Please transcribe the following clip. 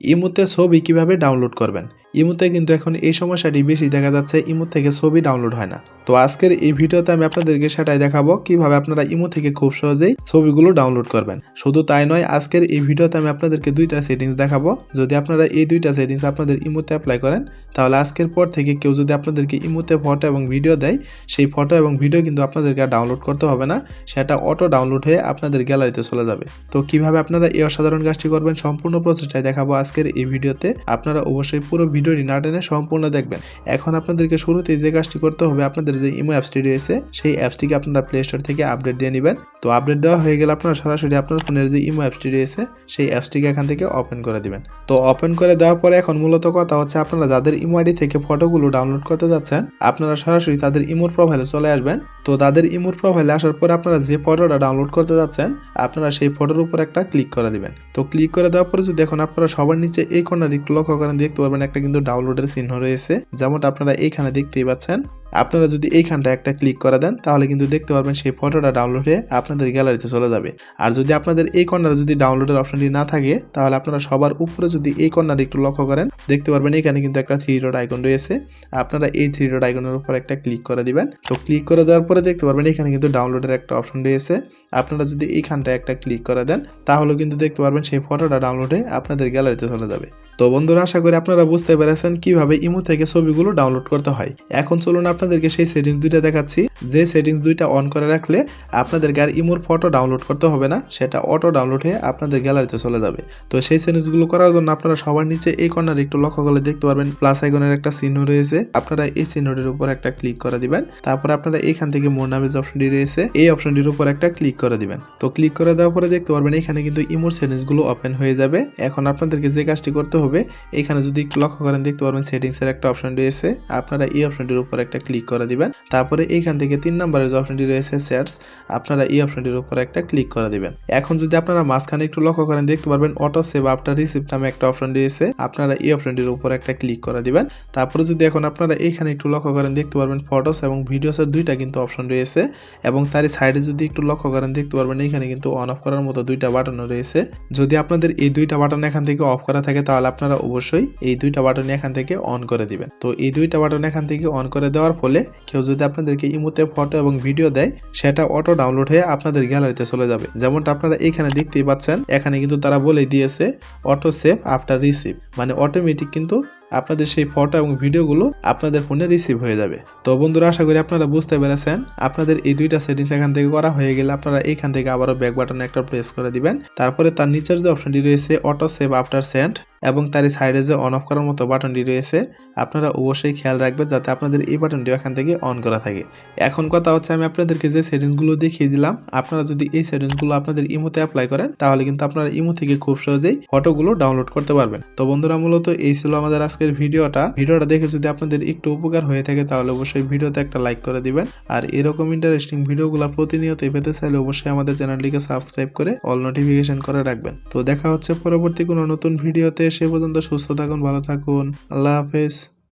ইমোতে ছবি কীভাবে ডাউনলোড করবেন? ইমোতে কিন্তু এখন এই সমস্যাটি বেশি দেখা যাচ্ছে, ইমো থেকে ছবি ডাউনলোড হয় না। তো আজকের এই ভিডিওতে আমি আপনাদেরকে সেটাই দেখাবো, কীভাবে আপনারা ইমো থেকে খুব সহজেই ছবিগুলো ডাউনলোড করবেন। শুধু তাই নয়, আজকের এই ভিডিওতে আমি আপনাদেরকে দুইটা সেটিংস দেখাবো। যদি আপনারা এই দুইটা সেটিংস আপনাদের ইমোতে অ্যাপ্লাই করেন, তাহলে আজকের পর থেকে কেউ যদি আপনাদেরকে ইমোতে ফটো এবং ভিডিও দেয়, সেই ফটো এবং ভিডিও কিন্তু আপনাদেরকে ডাউনলোড করতে হবে না, সেটা অটো ডাউনলোড হয়ে আপনাদের গ্যালারিতে চলে যাবে। তো কীভাবে আপনারা এই অসাধারণ কাজটি করবেন, সম্পূর্ণ প্রচেষ্টায় দেখাবো আজকের এই ভিডিওতে। আপনারা অবশ্যই পুরো ভিডিওটি না টেনে সম্পূর্ণ দেখবেন। এখন আপনাদেরকে শুরুতেই যে কাজটি করতে হবে, আপনাদের যে ইমো অ্যাপসটি রয়েছে, সেই অ্যাপসটিকে আপনারা প্লে স্টোর থেকে আপডেট দিয়ে নেবেন। তো আপডেট দেওয়া হয়ে গেলে আপনারা সরাসরি আপনার ফোনের যে ইমো অ্যাপসটি রয়েছে, সেই অ্যাপসটিকে এখান থেকে ওপেন করে দিবেন। তো ওপেন করে দেওয়ার পরে এখন মূলত কথা হচ্ছে আপনারা যাদের ইমো আইডি থেকে ফটোগুলো ডাউনলোড করতে যাচ্ছেন, আপনারা সরাসরি তাদের ইমোর প্রোফাইলে চলে আসবেন। তো তাদের ইমোর প্রোফাইলে আসার পর আপনারা যে ফটোটা ডাউনলোড করতে যাচ্ছেন, আপনারা সেই ফটোর উপর একটা ক্লিক করে দিবেন। তো ক্লিক করে দেওয়ার পরে যদি এখন আপনারা সবার নিচে এই কর্নার একটু লক্ষ্য করেন, দেখতে পারবেন একটা কিন্তু ডাউনলোডের চিহ্ন রয়েছে। যেমনটা আপনারা এইখানে দেখতেই পাচ্ছেন। আপনারা যদি এইখানটা একটা ক্লিক করে দেন, তাহলে কিন্তু দেখতে পারবেন সেই ফটোটা ডাউনলোড হয়ে আপনাদের গ্যালারিতে চলে যাবে। আর যদি আপনাদের এই কর্নারে যদি ডাউনলোডের অপশনটি না থাকে, তাহলে আপনারা সবার উপরে যদি এই কর্নারে একটু লক্ষ্য করেন, দেখতে পারবেন এখানে কিন্তু একটা থ্রি ডট আইকন রয়েছে। আপনারা এই থ্রি ডট আইকনের উপর একটা ক্লিক করে দিবেন। তো ক্লিক করে দেওয়ার পরে দেখতে পারবেন এখানে কিন্তু ডাউনলোডের একটা অপশন রয়েছে। আপনারা যদি এইখানটা একটা ক্লিক করে দেন তাহলে কিন্তু দেখতে পারবেন সেই ফটোটা ডাউনলোড হয়ে আপনাদের গ্যালারিতে চলে যাবে। তো বন্ধুরা, আশা করি আপনারা বুঝতে পেরেছেন কীভাবে ইমো থেকে ছবিগুলো ডাউনলোড করতে হয়। এখন চলুন আপনাদেরকে সেই সেটিংস দুইটা দেখাচ্ছি। যে সেটিংস দুইটা অন করে রাখলে আপনাদেরকে আর ইমোর ফটো ডাউনলোড করতে হবে না, সেটা অটো ডাউনলোড হয়ে আপনাদের গ্যালারিতে চলে যাবে। তো সেই সেটিংসগুলো করার জন্য আপনারা সবার নিচে এই কর্নার একটু লক্ষ্য করলে দেখতে পারবেন প্লাস আইকনের একটা চিহ্ন রয়েছে। আপনারা এই চিহ্নটির উপর একটা ক্লিক করে দিবেন। তারপরে আপনারা এখান থেকে মোর নামে যে অপশনটি রয়েছে, এই অপশনটির উপর একটা ক্লিক করে দিবেন। তো ক্লিক করে দেওয়ার পরে দেখতে পারবেন, এখানে কিন্তু ইমোর সেটিংসগুলো ওপেন হয়ে যাবে। এখন আপনাদেরকে যে কাজটি করতে হবে এখানে যদি লক্ষ্য করেন, দেখতে পারবেন সেটিংস এর একটা অপশন রয়েছে। আপনারা এই অপশনটির উপর একটা ক্লিক করে দিবেন। তারপরে এইখান থেকে তিন নম্বরের যে অপশনটি রয়েছে চ্যাটস আপনারা এই অপশনটির উপর একটা ক্লিক করে দিবেন। এখন যদি আপনারা মাঝখানে একটু লক্ষ্য করেন, দেখতে পারবেন অটো সেভ আফটার রিসিভ নামে একটা অপশন রয়েছে। আপনারা এই অপশনটির উপর একটা ক্লিক করে দিবেন। তারপরে যদি এখন আপনারা এইখানে একটু লক্ষ্য করেন, দেখতে পারবেন ফটোস এবং ভিডিওস এর দুইটা কিন্তু অপশন রয়েছে এবং তারই সাইডে যদি একটু লক্ষ্য করেন, দেখতে পারবেন এখানে কিন্তু অন অফ করার মতো দুইটা বাটনও রয়েছে। যদি আপনাদের এই দুইটা বাটন এখান থেকে অফ করা থাকে, তাহলে আপনারা অবশ্যই এই দুইটা বাটন এখান থেকে অন করে দিবেন। তো এই দুইটা বাটন এখান থেকে অন করে দেওয়ার ফলে কেউ যদি আপনাদেরকে ইমোতে ফটো এবং ভিডিও দেয়, সেটা অটো ডাউনলোড হয়ে আপনাদের গ্যালারিতে চলে যাবে। যেমনটা আপনারা এখানে দেখতেই পাচ্ছেন, এখানে কিন্তু তারা বলে দিয়েছে অটো সেভ আফটার রিসিভ মানে অটোমেটিক কিন্তু আপনাদের সেই ফটো এবং ভিডিওগুলো আপনাদের ফোনে রিসিভ হয়ে যাবে। তো বন্ধুরা, আশা করি আপনারা বুঝতে পেরেছেন। আপনাদের এই দুইটা সেটিংস এখান থেকে করা হয়ে গেলে আপনারা এখান থেকে আবারও ব্যাক বাটনে একটা প্রেস করে দিবেন। তারপরে তার নিচের যে অপশনটি রয়েছে অটো সেভ আফটার সেন্ড এবং তার সাইডে যে অন অফ করার মতো বাটনটি রয়েছে, আপনারা অবশ্যই খেয়াল রাখবেন যাতে আপনাদের এই বাটনটি এখান থেকে অন করা থাকে। এখন কথা হচ্ছে আমি আপনাদেরকে যে সেটিংসগুলো দেখিয়ে দিলাম, আপনারা যদি এই সেটিংসগুলো আপনাদের ইমোতে অ্যাপ্লাই করেন, তাহলে কিন্তু আপনারা ইমো থেকে খুব সহজেই ফটোগুলো ডাউনলোড করতে পারবেন। তো বন্ধুরা, মূলত এই ছিল আমাদের আজকের ভিডিওটা। ভিডিওটা দেখে যদি আপনাদের একটু উপকার হয়ে থাকে, তাহলে অবশ্যই ভিডিওতে একটা লাইক করে দিবেন। আর এরকম ইন্টারেস্টিং ভিডিওগুলো প্রতিনিয়ত পেতে চাইলে অবশ্যই আমাদের চ্যানেলটিকে সাবস্ক্রাইব করে অল নোটিফিকেশন করে রাখবেন। তো দেখা হচ্ছে পরবর্তী কোনো নতুন ভিডিওতে। সে পর্যন্ত সুস্থ থাকুন ভালো থাকুন। আল্লাহ হাফেজ।